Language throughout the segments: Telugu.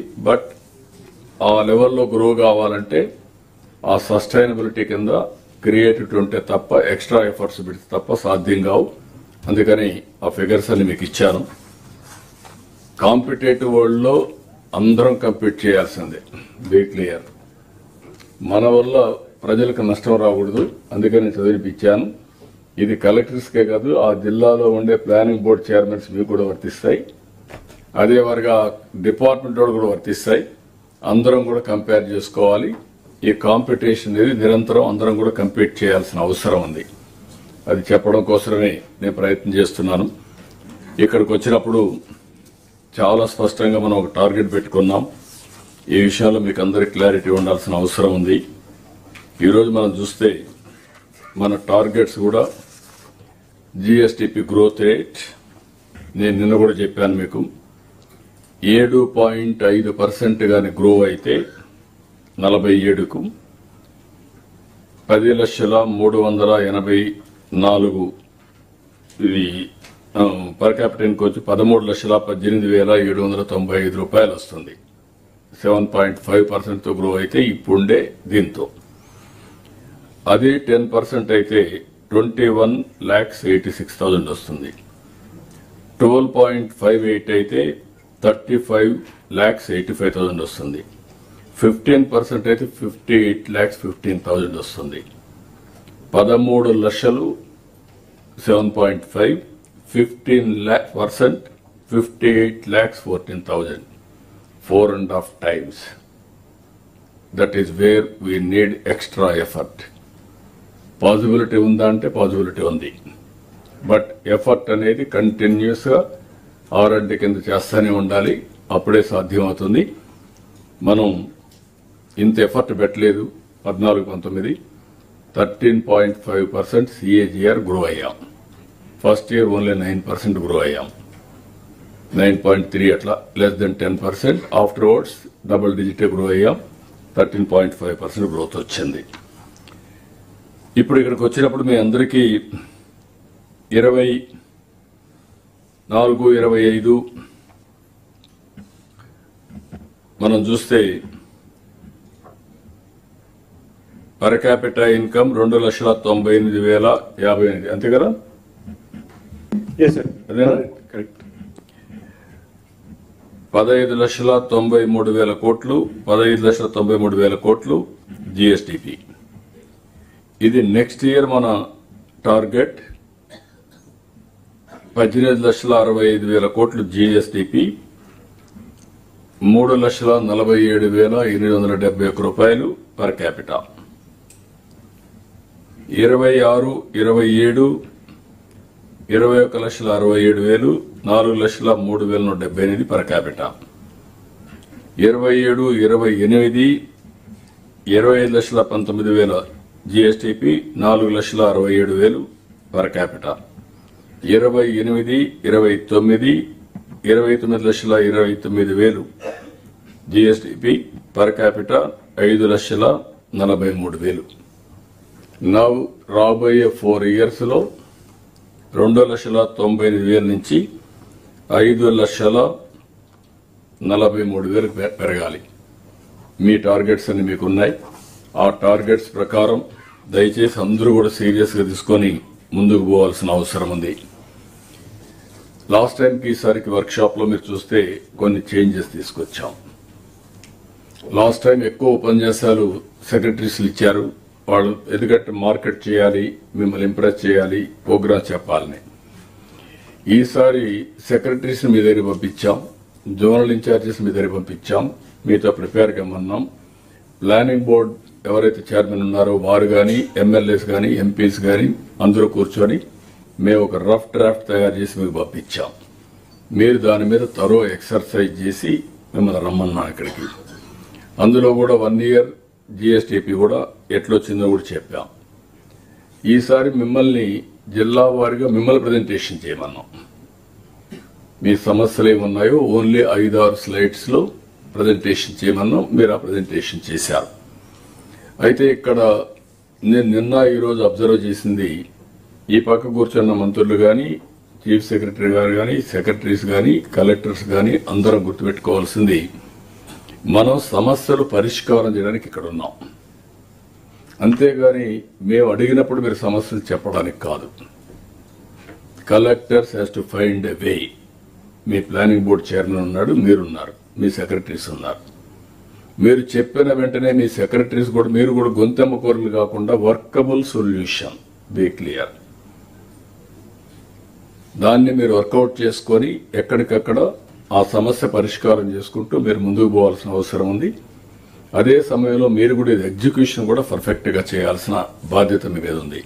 బట్ ఆ లెవెల్లో గ్రో కావాలంటే ఆ సస్టైనబిలిటీ కింద క్రియేటివిటీ ఉంటే తప్ప ఎక్స్ట్రా ఎఫర్ట్స్ పెడితే తప్ప సాధ్యం కావు. అందుకని ఆ ఫిగర్స్ అన్ని మీకు ఇచ్చాను. కాంపిటేటివ్ వరల్డ్లో అందరం కంపీట్ చేయాల్సిందే. Be clear. మన వల్ల ప్రజలకు నష్టం రాకూడదు. అందుకని చదివిపించాను. ఇది కలెక్టర్స్కే కాదు ఆ జిల్లాలో ఉండే ప్లానింగ్ బోర్డ్ చైర్మన్స్ మీకు కూడా వర్తిస్తాయి. అదే వరగా డిపార్ట్మెంట్ కూడా వర్తిస్తాయి. అందరం కూడా కంపేర్ చేసుకోవాలి. ఈ కాంపిటీషన్ అనేది నిరంతరం అందరం కూడా కంపీట్ చేయాల్సిన అవసరం ఉంది. అది చెప్పడం కోసమే నేను ప్రయత్నం చేస్తున్నాను. ఇక్కడికి వచ్చినప్పుడు చాలా స్పష్టంగా మనం ఒక టార్గెట్ పెట్టుకున్నాం. ఈ విషయంలో మీకు అందరికి క్లారిటీ ఉండాల్సిన అవసరం ఉంది. ఈరోజు మనం చూస్తే మన టార్గెట్స్ కూడా జిఎస్టిపి గ్రోత్ రేట్ నేను నిన్న కూడా చెప్పాను మీకు. ఏడు పాయింట్ ఐదు పర్సెంట్ కానీ గ్రో అయితే నలభై ఏడుకు పది లక్షల మూడు వందల ఎనభై నాలుగు ఇది పర్ క్యాపిటల్కి వచ్చి పదమూడు లక్షల పద్దెనిమిది వేల ఏడు వందల తొంభై ఐదు రూపాయలు వస్తుంది. సెవెన్ పాయింట్ ఫైవ్ పర్సెంట్తో గ్రో అయితే ఇప్పుండే దీంతో. అదే టెన్ పర్సెంట్ అయితే twenty one lakhs eighty six thousand వస్తుంది. ట్వెల్వ్ పాయింట్ ఫైవ్ ఎయిట్ అయితే thirty five lakhs eighty five thousand వస్తుంది. ఫిఫ్టీన్ పర్సెంట్ అయితే fifty eight lakhs fifteen thousand వస్తుంది. పదమూడు లక్షలు seven point five fifteen lakh percent fifty eight lakhs fourteen thousand four and half times. That is where we need extra effort possibility ఉందా అంటే పాజిబిలిటీ ఉంది. బట్ ఎఫర్ట్ అనేది కంటిన్యూస్గా ఆరంటి కింద చేస్తూనే ఉండాలి. అప్పుడే సాధ్యమవుతుంది. మనం ఇంత ఎఫర్ట్ పెట్టలేదు. పద్నాలుగు పంతొమ్మిది. Thirteen point five percent CAGR grow అయ్యాం. First year only nine percent grow అయ్యాం. నైన్ పాయింట్ త్రీ అట్లా less than ten percent afterwards double digit grow అయ్యాం. Thirteen point five percent growth వచ్చింది. ఇప్పుడు ఇక్కడికి వచ్చినప్పుడు మీ అందరికీ ఇరవై నాలుగు ఇరవై ఐదు. మనం చూస్తే పర్ క్యాపిటల్ ఇన్కమ్ రెండు లక్షల తొంభై ఎనిమిది వేల యాభై ఎనిమిది. అంతే కదా? పదహైదు లక్షల తొంభై మూడు వేల కోట్లు పదహైదు లక్షల తొంభై మూడు వేల కోట్లు జిఎస్టిపి ఇది నెక్స్ట్ ఇయర్ మన టార్గెట్ పద్దెనిమిది లక్షల అరవై ఐదు వేల కోట్లు జిఎస్టిపి మూడు లక్షల నలభై ఏడు వేల ఎనిమిది వందల డెబ్బై ఒక్క రూపాయలు పర్ క్యాపిటా ఇరవై ఆరు ఇరవై ఏడు ఇరవై ఒక లక్షల అరవై ఏడు వేలు నాలుగు లక్షల మూడు వేల నూట డెబ్బై ఎనిమిది పర్ క్యాపిటా ఇరవై ఏడు ఇరవై ఎనిమిది ఇరవై ఐదు లక్షల పంతొమ్మిది వేల జిఎస్టిపి నాలుగు లక్షల అరవై ఏడు వేలు పర్ క్యాపిటా ఇరవై ఎనిమిది ఇరవై తొమ్మిది ఇరవై తొమ్మిది లక్షల ఇరవై తొమ్మిది వేలు. జిఎస్టిపి పర్ క్యాపిట ఐదు లక్షల నలభై మూడు వేలు. నవ్ రాబోయే ఫోర్ ఇయర్స్లో రెండు లక్షల తొంభై ఎనిమిది వేల నుంచి ఐదు లక్షల నలభై మూడు వేలు పె- పెరగాలి. మీ టార్గెట్స్ అన్ని మీకు ఉన్నాయి ఆ టార్గెట్స్ ప్రకారం దయచేసి అందరూ కూడా సీరియస్గా తీసుకొని ముందుకు పోవాల్సిన అవసరం ఉంది. లాస్ట్ టైంకి ఈసారికి వర్క్షాప్లో మీరు చూస్తే కొన్ని చేంజెస్ తీసుకొచ్చాం. లాస్ట్ టైం ఎక్కువ ఉపన్యాసాలు సెక్రటరీస్లు ఇచ్చారు. వాళ్ళు ఎందుకంటే మార్కెట్ చేయాలి మిమ్మల్ని ఇంప్రెస్ చేయాలి ప్రోగ్రామ్ చెప్పాలని. ఈసారి సెక్రటరీస్ని మీ దగ్గర పంపించాం. జోనల్ ఇన్ఛార్జెస్ మీ దగ్గర పంపించాం. మీతో ప్రిపేర్ కమ్మన్నాం ప్లానింగ్ బోర్డ్ ఎవరైతే చైర్మన్ ఉన్నారో వారు కానీ ఎమ్మెల్యేస్ కానీ ఎంపీస్ కానీ అందరూ కూర్చొని మేము ఒక రఫ్ డ్రాఫ్ట్ తయారు చేసి మీకు పంపించాం. మీరు దాని మీద తరో ఎక్సర్సైజ్ చేసి మిమ్మల్ని రమ్మన్నాను ఇక్కడికి అందులో కూడా వన్ ఇయర్ జిఎస్టిపి కూడా ఎట్లొచ్చిందో కూడా చెప్పాం. ఈసారి మిమ్మల్ని జిల్లా వారిగా మిమ్మల్ని ప్రజెంటేషన్ చేయమన్నాం. మీ సమస్యలు ఏమున్నాయో ఓన్లీ ఐదు ఆరు స్లైడ్స్ ప్రజెంటేషన్ చేయమన్నాం. మీరు ఆ ప్రజెంటేషన్ చేశారు. అయితే ఇక్కడ నేను నిన్న ఈరోజు అబ్జర్వ్ చేసింది ఈ పక్క కూర్చున్న మంత్రులు కానీ చీఫ్ సెక్రటరీ గారు కానీ సెక్రటరీస్ కానీ కలెక్టర్స్ కానీ అందరం గుర్తుపెట్టుకోవాల్సింది మనం సమస్యలు పరిష్కారం చేయడానికి ఇక్కడ ఉన్నాం. అంతేగాని మేము అడిగినప్పుడు మీరు సమస్యలు చెప్పడానికి కాదు. Collectors has to find a way me planning board chairman ఉన్నాడు మీరున్నారు మీ సెక్రటరీస్ ఉన్నారు. మీరు చెప్పిన వెంటనే మీ సెక్రటరీస్ కూడా మీరు కూడా గొంతెమ్మ కోరలు కాకుండా వర్కబుల్ సొల్యూషన్. బీ క్లియర్ దాన్ని మీరు వర్కౌట్ చేసుకొని ఎక్కడికక్కడ ఆ సమస్య పరిష్కారం చేసుకుంటూ మీరు ముందుకు పోవాల్సిన అవసరం ఉంది. అదే సమయంలో మీరు కూడా ఇది ఎగ్జిక్యూషన్ కూడా పర్ఫెక్ట్గా చేయాల్సిన బాధ్యత మీ మీద ఉంది.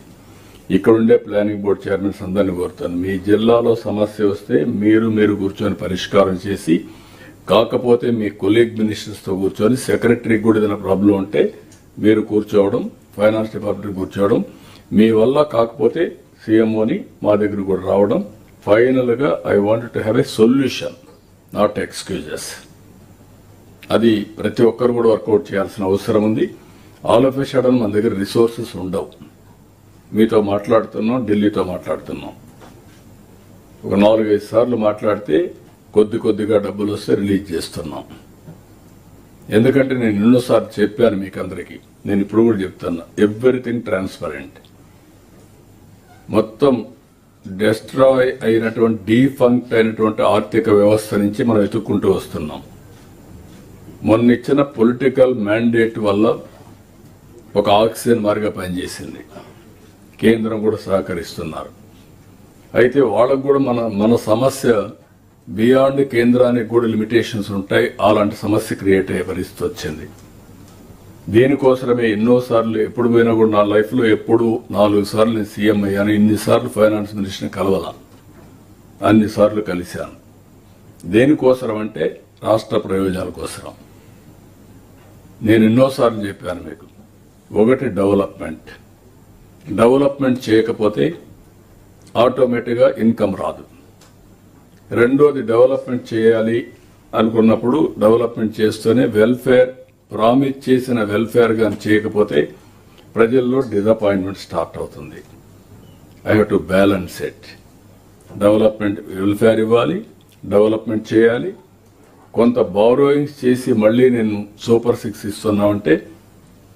ఇక్కడ ఉండే ప్లానింగ్ బోర్డు చైర్మన్స్ అందరిని కోరుతాను. మీ జిల్లాలో సమస్య వస్తే మీరు మీరు కూర్చొని పరిష్కారం చేసి కాకపోతే మీ కొలీగ్ మినిస్టర్స్తో కూర్చొని సెక్రటరీకి కూడా ఏదైనా ప్రాబ్లం ఉంటే మీరు కూర్చోవడం ఫైనాన్స్ డిపార్ట్మెంట్ కూర్చోవడం మీ వల్ల కాకపోతే సీఎంఓని మా దగ్గర కూడా రావడం ఫైనల్గా I want to have a solution not excuses. అది ప్రతి ఒక్కరు కూడా వర్కౌట్ చేయాల్సిన అవసరం ఉంది. ఆల్ ఆఫ్ ఎ సడన్ మన దగ్గర రిసోర్సెస్ ఉండవు. మీతో మాట్లాడుతున్నాం ఢిల్లీతో మాట్లాడుతున్నాం. ఒక నాలుగైదు సార్లు మాట్లాడితే కొద్ది కొద్దిగా డబ్బులు వస్తే రిలీజ్ చేస్తున్నాం. ఎందుకంటే నేను ఎన్నోసార్లు చెప్పాను మీకు అందరికీ నేను ఇప్పుడు కూడా చెప్తున్నా ఎవ్రీథింగ్ ట్రాన్స్పరెంట్. మొత్తం డెస్ట్రాయ్ అయినటువంటి డీఫంక్ట్ అయినటువంటి ఆర్థిక వ్యవస్థ నుంచి మనం వెతుక్కుంటూ వస్తున్నాం. మొన్న ఇచ్చిన పొలిటికల్ మ్యాండేట్ వల్ల ఒక ఆక్సిజన్ మార్గా పనిచేసింది. కేంద్రం కూడా సహకరిస్తున్నారు. అయితే వాళ్ళకు కూడా మన మన సమస్య బియాండ్ కేంద్రానికి కూడా లిమిటేషన్స్ ఉంటాయి. అలాంటి సమస్య క్రియేట్ అయ్యే పరిస్థితి వచ్చింది. దీనికోసమే ఎన్నోసార్లు ఎప్పుడు పోయినా కూడా నా లైఫ్లో ఎప్పుడు నాలుగు సార్లు నేను సీఎం అయ్యాను ఇన్నిసార్లు ఫైనాన్స్ మినిస్టర్ని కలవాల. అన్నిసార్లు కలిశాను. దేనికోసరం అంటే రాష్ట్ర ప్రయోజనాల కోసరం. నేను ఎన్నోసార్లు చెప్పాను మీకు. ఒకటి డెవలప్మెంట్. డెవలప్మెంట్ చేయకపోతే ఆటోమేటిక్గా ఇన్కమ్ రాదు. రెండోది డెవలప్మెంట్ చేయాలి అనుకున్నప్పుడు డెవలప్మెంట్ చేస్తూనే వెల్ఫేర్ ప్రామిస్ చేసిన వెల్ఫేర్ కానీ చేయకపోతే ప్రజల్లో డిసప్పాయింట్మెంట్ స్టార్ట్ అవుతుంది. I have to balance it development welfare ఇవ్వాలి డెవలప్మెంట్ చేయాలి. కొంత బారోయింగ్స్ చేసి మళ్ళీ నేను సూపర్ సిక్స్ ఇస్తున్నామంటే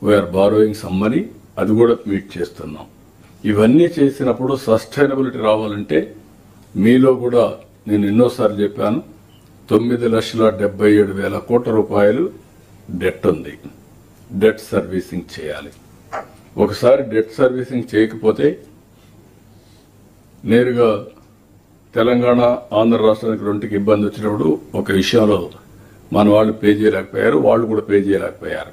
వీఆర్ బారోయింగ్ సమ్మని అది కూడా మీట్ చేస్తున్నాం. ఇవన్నీ చేసినప్పుడు సస్టైనబిలిటీ రావాలంటే మీలో కూడా నేను ఎన్నోసార్లు చెప్పాను తొమ్మిది లక్షల డెబ్బై ఏడు వేల కోట్ల రూపాయలు డెట్ ఉంది. డెట్ సర్వీసింగ్ చేయాలి. ఒకసారి డెట్ సర్వీసింగ్ చేయకపోతే నేరుగా తెలంగాణ ఆంధ్ర రాష్ట్రానికి రెండుకి ఇబ్బంది వచ్చినప్పుడు ఒక విషయంలో మన వాళ్ళు పే చేయలేకపోయారు వాళ్ళు కూడా పే చేయలేకపోయారు.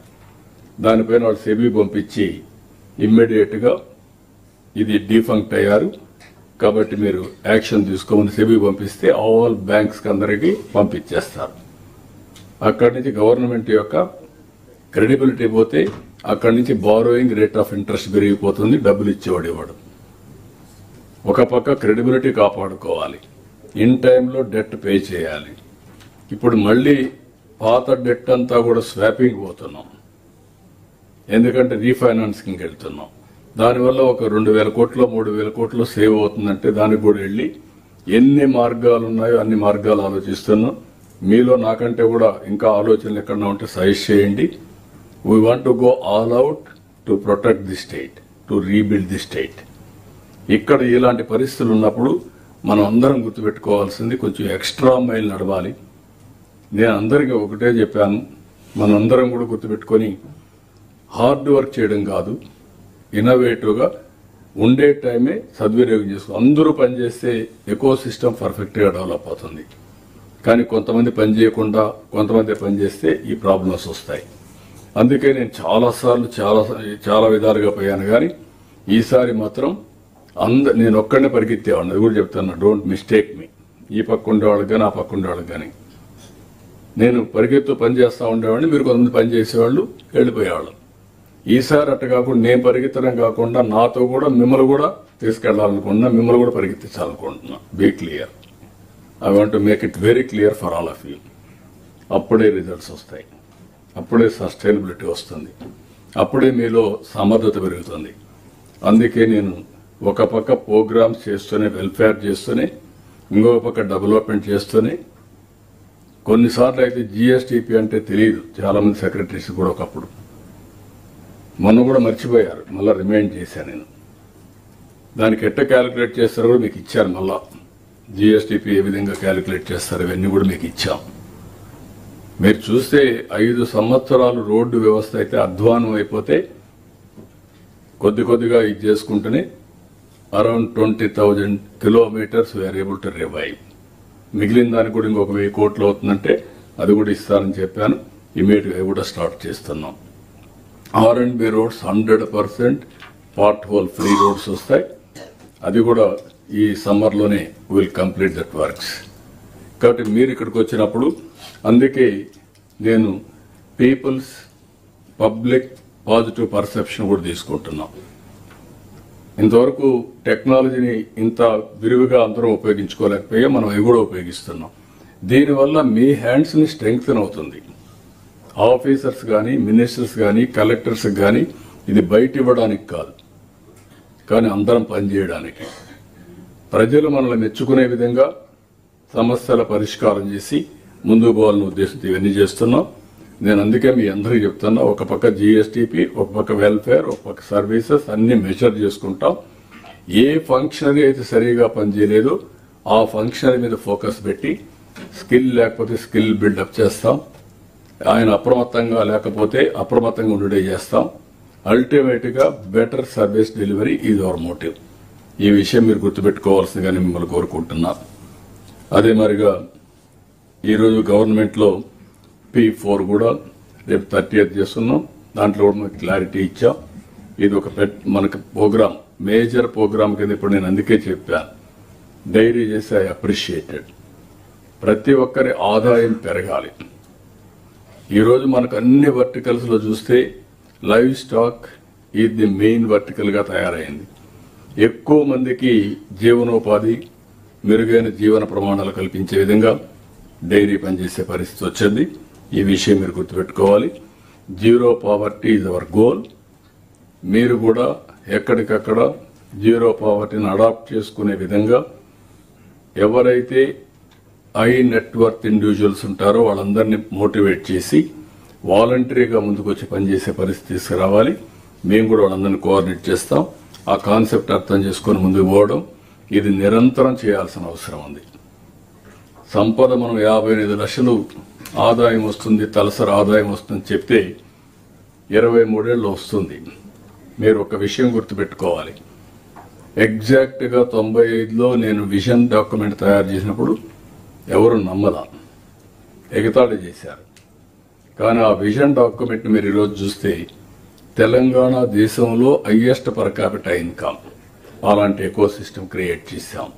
దానిపైన వాళ్ళు సెబీ పంపించి ఇమ్మీడియట్గా ఇది డిఫంక్ట్ అయ్యారు. కాబట్టి మీరు యాక్షన్ తీసుకోమని సెబీ పంపిస్తే ఆల్ బ్యాంక్స్కి అందరికీ పంపించేస్తారు. అక్కడి నుంచి గవర్నమెంట్ యొక్క క్రెడిబిలిటీ పోతే అక్కడి నుంచి బారోయింగ్ రేట్ ఆఫ్ ఇంట్రెస్ట్ పెరిగిపోతుంది డబ్బులు ఇచ్చేవాడు ఇవ్వడు ఒక పక్క క్రెడిబిలిటీ కాపాడుకోవాలి ఇన్ టైంలో డెట్ పే చేయాలి. ఇప్పుడు మళ్ళీ పాత డెట్ అంతా కూడా స్వాపింగ్ పోతున్నాం. ఎందుకంటే రీఫైనాన్సింగ్కి వెళ్తున్నాం. దానివల్ల ఒక రెండు వేల కోట్లు మూడు వేల కోట్లు సేవ్ అవుతుందంటే దానికి కూడా వెళ్ళి ఎన్ని మార్గాలు ఉన్నాయో అన్ని మార్గాలు ఆలోచిస్తున్నాం. మీలో నాకంటే కూడా ఇంకా ఆలోచనలు ఎక్కడన్నా ఉంటే సజెస్ట్ చేయండి. We want to go all out to protect the state to rebuild the state ఇక్కడ ఇలాంటి పరిస్థితులు ఉన్నప్పుడు మనం అందరం గుర్తుపెట్టుకోవాల్సింది కొంచెం ఎక్స్ట్రా మైల్ నడవాలి. నేను అందరికీ ఒకటే చెప్పాను మనందరం కూడా గుర్తుపెట్టుకొని హార్డ్ వర్క్ చేయడం కాదు ఇన్నోవేటివ్గా ఉండే టైమే సద్వినియోగం చేసుకో. అందరూ పనిచేస్తే ఎకో సిస్టమ్ పర్ఫెక్ట్గా డెవలప్ అవుతుంది. కానీ కొంతమంది పని చేయకుండా కొంతమంది పని చేస్తే ఈ ప్రాబ్లమ్స్ వస్తాయి. అందుకే నేను చాలాసార్లు చాలా చాలా విధాలుగా పోయాను కానీ ఈసారి మాత్రం అంద నేను ఒక్కడనే పరిగెత్తేవాడిని. అది కూడా చెప్తాను డోంట్ మిస్టేక్ మీ ఈ పక్క ఉండేవాళ్ళకి కానీ ఆ పక్క ఉండేవాళ్ళకి కానీ. నేను పరిగెత్తు పని చేస్తూ ఉండేవాడిని మీరు కొంతమంది పని చేసేవాళ్ళు వెళ్ళిపోయేవాళ్ళు. ఈసారి అట్ట కాకుండా నేను పరిగెత్తడం కాకుండా నాతో కూడా మిమ్మల్ని కూడా తీసుకెళ్ళాలనుకుంటున్నా మిమ్మల్ని కూడా పరిగెత్తించాలనుకుంటున్నా. Be clear I want to make it very clear for all of you అప్పుడే రిజల్ట్స్ వస్తాయి. అప్పుడే సస్టైనబిలిటీ వస్తుంది. అప్పుడే మీలో సమర్థత పెరుగుతుంది. అందుకే నేను ఒక పక్క ప్రోగ్రామ్స్ చేస్తూనే వెల్ఫేర్ చేస్తూనే ఇంకొక పక్క డెవలప్మెంట్ చేస్తూనే కొన్నిసార్లు అయితే జిఎస్టిపి అంటే తెలియదు. చాలామంది సెక్రటరీస్ కూడా ఒకప్పుడు. మొన్న కూడా మర్చిపోయారు. మళ్ళీ రిమైండ్ చేశాను నేను. దానికి ఎట్ట క్యాలిక్యులేట్ చేస్తారో కూడా మీకు ఇచ్చారు మళ్ళా. జిఎస్టిపి ఏ విధంగా క్యాలిక్యులేట్ చేస్తారు ఇవన్నీ కూడా మీకు ఇచ్చాం. మీరు చూస్తే ఐదు సంవత్సరాలు రోడ్డు వ్యవస్థ అయితే అధ్వానం అయిపోతే కొద్ది కొద్దిగా ఇది చేసుకుంటూనే around twenty thousand kilometres we're able to revive మిగిలిన దానికి కూడా ఇంకొక వెయ్యి కోట్లు అవుతుందంటే అది కూడా ఇస్తారని చెప్పాను. ఇమీడియట్గా కూడా స్టార్ట్ చేస్తున్నాం. R and B roads hundred percent pothole free roads వస్తాయి. అది కూడా ఈ సమ్మర్లోనే విల్ కంప్లీట్ దట్ వర్క్స్ కాబట్టి మీరు ఇక్కడికి వచ్చినప్పుడు అందుకే నేను పీపుల్స్ పబ్లిక్ పాజిటివ్ పర్సెప్షన్ కూడా తీసుకుంటున్నాం. ఇంతవరకు టెక్నాలజీని ఇంత విరివిగా అందరం ఉపయోగించుకోలేకపోయా మనం అవి కూడా ఉపయోగిస్తున్నాం. దీనివల్ల మీ హ్యాండ్స్ని స్ట్రెంగ్తన్ స్ట్రెంగ్త్ అవుతుంది. ఆఫీసర్స్ కానీ మినిస్టర్స్ కానీ కలెక్టర్స్ కానీ ఇది బయట ఇవ్వడానికి కాదు. కానీ అందరం పనిచేయడానికి ప్రజలు మనల్ని మెచ్చుకునే విధంగా సమస్యల పరిష్కారం చేసి ముందుకు పోవాలని ఉద్దేశంతో ఇవన్నీ చేస్తున్నాం. నేను అందుకే మీ అందరికీ చెప్తున్నా ఒక పక్క జిఎస్టిపి ఒక పక్క వెల్ఫేర్ ఒక పక్క సర్వీసెస్ అన్ని మెజర్ చేసుకుంటాం. ఏ ఫంక్షనరీ అయితే సరిగా పనిచేయలేదో ఆ ఫంక్షనరీ మీద ఫోకస్ పెట్టి స్కిల్ లేకపోతే స్కిల్ బిల్డప్ చేస్తాం. ఆయన అప్రమత్తంగా లేకపోతే అప్రమత్తంగా ఉండడే చేస్తాం. అల్టిమేట్గా better service delivery is our motive ఈ విషయం మీరు గుర్తుపెట్టుకోవాల్సిందిగా మిమ్మల్ని కోరుకుంటున్నారు అదే మరిగా ఈరోజు గవర్నమెంట్లో పీ పి ఫోర్ కూడా రేపు థర్టీ ఎయిత్ చేస్తున్నాం. దాంట్లో కూడా మనకి క్లారిటీ ఇచ్చాం. ఇది ఒక పెట్ ప్రోగ్రామ్ మేజర్ ప్రోగ్రామ్ కింద ఇప్పుడు నేను అందుకే చెప్పాను డైరీ చేసి ఐ అప్రిషియేటెడ్. ప్రతి ఒక్కరి ఆదాయం పెరగాలి. ఈరోజు మనకు అన్ని వర్టికల్స్లో చూస్తే లైవ్ స్టాక్ ఇది మెయిన్ వర్టికల్గా తయారైంది. ఎక్కువ మందికి జీవనోపాధి మెరుగైన జీవన ప్రమాణాలు కల్పించే విధంగా డైరీ పనిచేసే పరిస్థితి వచ్చింది. ఈ విషయం మీరు గుర్తుపెట్టుకోవాలి. Zero poverty is our goal. మీరు కూడా ఎక్కడికక్కడ జీరో పావర్టీని అడాప్ట్ చేసుకునే విధంగా ఎవరైతే ఐ నెట్వర్క్ ఇండివిజువల్స్ ఉంటారో వాళ్ళందరినీ మోటివేట్ చేసి వాలంటరీగా ముందుకు వచ్చి పనిచేసే పరిస్థితి తీసుకురావాలి. మేము కూడా వాళ్ళందరినీ కోఆర్డినేట్ చేస్తాం. ఆ కాన్సెప్ట్ అర్థం చేసుకొని ముందుకు పోవడం ఇది నిరంతరం చేయాల్సిన అవసరం ఉంది. సంపద మనం యాభై ఎనిమిది లక్షలు ఆదాయం వస్తుంది తలసరి ఆదాయం వస్తుంది చెప్తే ఇరవై మూడేళ్ళు వస్తుంది. మీరు ఒక విషయం గుర్తుపెట్టుకోవాలి. ఎగ్జాక్ట్గా తొంభై ఐదులో నేను విజన్ డాక్యుమెంట్ తయారు చేసినప్పుడు ఎవరు నమ్మలా. ఎగతాళి చేశారు. కానీ ఆ విజన్ డాక్యుమెంట్ మీరు ఈరోజు చూస్తే తెలంగాణ దేశంలో హయ్యెస్ట్ పర్ క్యాపిటల్ ఇన్కమ్. అలాంటి ఎకో సిస్టమ్ క్రియేట్ చేశాం.